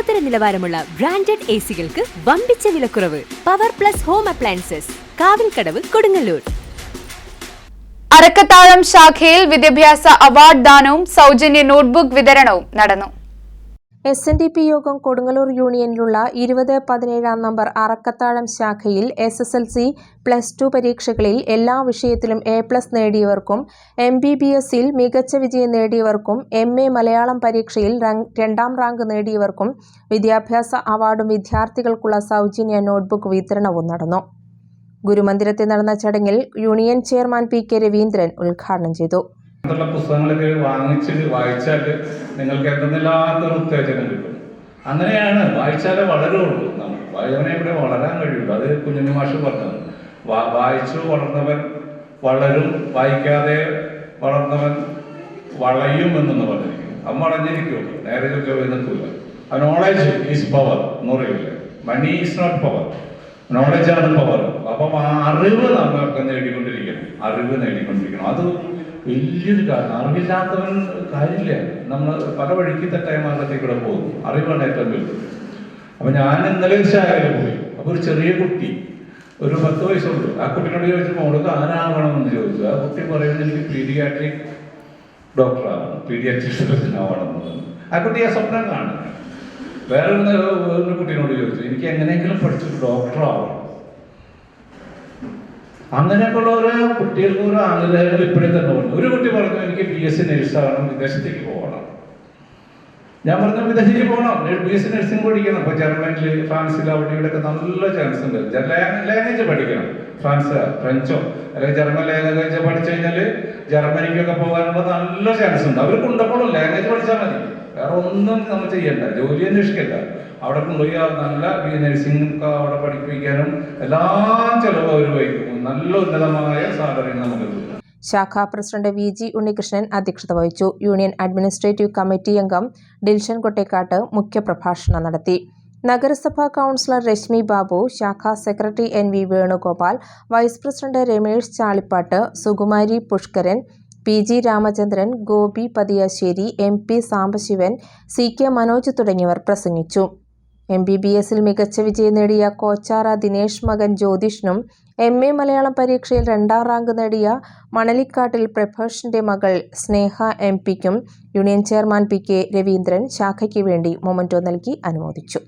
ലോകോത്തര നിലവാരമുള്ള branded A സികൾക്ക് വമ്പിച്ച വിലക്കുറവ്. Power Plus home appliances Kavilkadavu Kodungallur. Arakkathazham ശാഖയിൽ വിദ്യാഭ്യാസ അവാർഡ് ദാനവും സൗജന്യ നോട്ട്ബുക്ക് വിതരണവും നടന്നു. എസ് എൻ ഡി പി യോഗം കൊടുങ്ങല്ലൂർ യൂണിയനിലുള്ള ഇരുപത് പതിനേഴാം നമ്പർ അറക്കത്താഴം ശാഖയിൽ S S L C plus two പരീക്ഷകളിൽ എല്ലാ വിഷയത്തിലും എ പ്ലസ് നേടിയവർക്കും എം ബി ബി എസിൽ മികച്ച വിജയം നേടിയവർക്കും എം എ മലയാളം പരീക്ഷയിൽ രണ്ടാം റാങ്ക് നേടിയവർക്കും വിദ്യാഭ്യാസ അവാർഡും വിദ്യാർത്ഥികൾക്കുള്ള സൗജന്യ നോട്ട്ബുക്ക് വിതരണവും നടന്നു. ഗുരുമന്ദിരത്തിൽ നടന്ന ചടങ്ങിൽ union chairman P K Raveendran ഉദ്ഘാടനം ചെയ്തു. അങ്ങനത്തുള്ള പുസ്തകങ്ങളൊക്കെ വാങ്ങിച്ച് വായിച്ചാൽ നിങ്ങൾക്ക് എന്തെന്നില്ലാത്തൊരു ഉത്തേജനം കിട്ടും. അങ്ങനെയാണ് വായിച്ചാലേ വളരുള്ളൂ. വായവനെ ഇവിടെ വളരാൻ കഴിയുള്ളൂ. അത് കുഞ്ഞുണ്ണി മാഷ് പറഞ്ഞത്. വായിച്ചു വളർന്നവൻ വളരും വായിക്കാതെ വളർന്നവൻ വളയും എന്നൊന്ന് പറഞ്ഞിരിക്കും അവൻ വളഞ്ഞിരിക്കുള്ളൂ നേരെ ചോദിച്ചാൽ നിൽക്കില്ല നോളജ് ഈസ് പവർ എന്ന് പറയില്ലേ? Money is not power knowledge ആണ് പവർ അപ്പം അറിവ് നമ്മൾക്ക് നേടിക്കൊണ്ടിരിക്കണം. അറിവ് നേടിക്കൊണ്ടിരിക്കണം. അത് വലിയൊരു കാരണം അറിവില്ലാത്തവൻ കാര്യമില്ല. നമ്മൾ പല വഴിക്ക് തെറ്റായ ഇവിടെ പോകും അറിവാണ് ഏറ്റവും വലുത്. അപ്പൊ ഞാൻ ഇന്നലെ ശാഖയിൽ പോയി. അപ്പൊ ഒരു ചെറിയ കുട്ടി ഒരു പത്ത് വയസ്സുണ്ട്. ആ കുട്ടിനോട് ചോദിച്ചു മോൾക്ക് ആരാകണമെന്ന് ചോദിച്ചു. ആ കുട്ടി പറയുന്നത് എനിക്ക് പീഡിയാട്രിക് ഡോക്ടറാണ്. ആവണം ആവണമെന്ന് ആ കുട്ടി ആ സ്വപ്നം കാണുക വേറെ ഒന്ന് വേറൊരു കുട്ടീനോട് ചോദിച്ചു. എനിക്ക് എങ്ങനെയെങ്കിലും പഠിച്ചൊരു ഡോക്ടർ ആവണം അങ്ങനെയൊക്കെയുള്ള ഓരോ കുട്ടികൾക്ക് ഓരോ ആഗ്രഹങ്ങൾ ഇപ്പോഴേ തന്നെ ഉണ്ട് ഒരു കുട്ടി പറഞ്ഞു എനിക്ക് ബി എസ് സി നഴ്സാകണം വിദേശത്തേക്ക് പോകണം ഞാൻ പറഞ്ഞു വിദേശത്തേക്ക് പോകണം ബി എസ് സി നഴ്സിംഗ് പഠിക്കണം അപ്പോൾ ജർമ്മനിൽ ഫ്രാൻസിൽ അവിടെ ഇവിടെയൊക്കെ നല്ല ചാൻസ് ഉണ്ട്. ലാംഗ്വേജ് പഠിക്കണം. ഫ്രാൻസ് ഫ്രഞ്ചോ അല്ലെങ്കിൽ ജർമ്മൻ ലാംഗ്വേജ് പഠിച്ചു കഴിഞ്ഞാൽ ജർമ്മനിക്കൊക്കെ പോകാനുള്ള നല്ല ചാൻസ് ഉണ്ട്. അവർക്ക് ഉണ്ടപ്പോഴും ലാംഗ്വേജ് പഠിച്ചാൽ മതി. വേറെ ഒന്നും നമ്മൾ ചെയ്യണ്ട. ജോലി അന്വേഷിക്കണ്ട. അവിടെ കൊണ്ടുപോയി നല്ല നഴ്സിംഗ് അവിടെ പഠിപ്പിക്കാനും എല്ലാ ചെലവ് അവർ വഹിക്കും. നല്ല ഉന്നതമായ സാലറി നമുക്ക് ശാഖാ പ്രസിഡന്റ് വി ജി ഉണ്ണികൃഷ്ണൻ അധ്യക്ഷത വഹിച്ചു. യൂണിയൻ അഡ്മിനിസ്ട്രേറ്റീവ് കമ്മിറ്റി അംഗം ഡിൽഷൻ കൊട്ടേക്കാട്ട് മുഖ്യപ്രഭാഷണം നടത്തി. നഗരസഭാ കൗൺസിലർ രശ്മി ബാബു ശാഖാ secretary N V Venugopal vice president Ramesh Chalippattu Sukumari Pushkaran P G Ramachandran Gopi Pathiyassery M P Sambasivan C K Manoj തുടങ്ങിയവർ പ്രസംഗിച്ചു. എം ബി ബി എസിൽ മികച്ച വിജയം നേടിയ കോച്ചാറ ദിനേഷ് മകൻ ജ്യോതിഷിനും എം എ മലയാളം പരീക്ഷയിൽ രണ്ടാം റാങ്ക് നേടിയ മണലിക്കാട്ടിൽ പ്രഭോഷിന്റെ മകൾ സ്നേഹ എം പിക്കും union chairman P K Raveendran ശാഖയ്ക്ക് വേണ്ടി മൊമന്റോ നൽകി അനുമോദിച്ചു.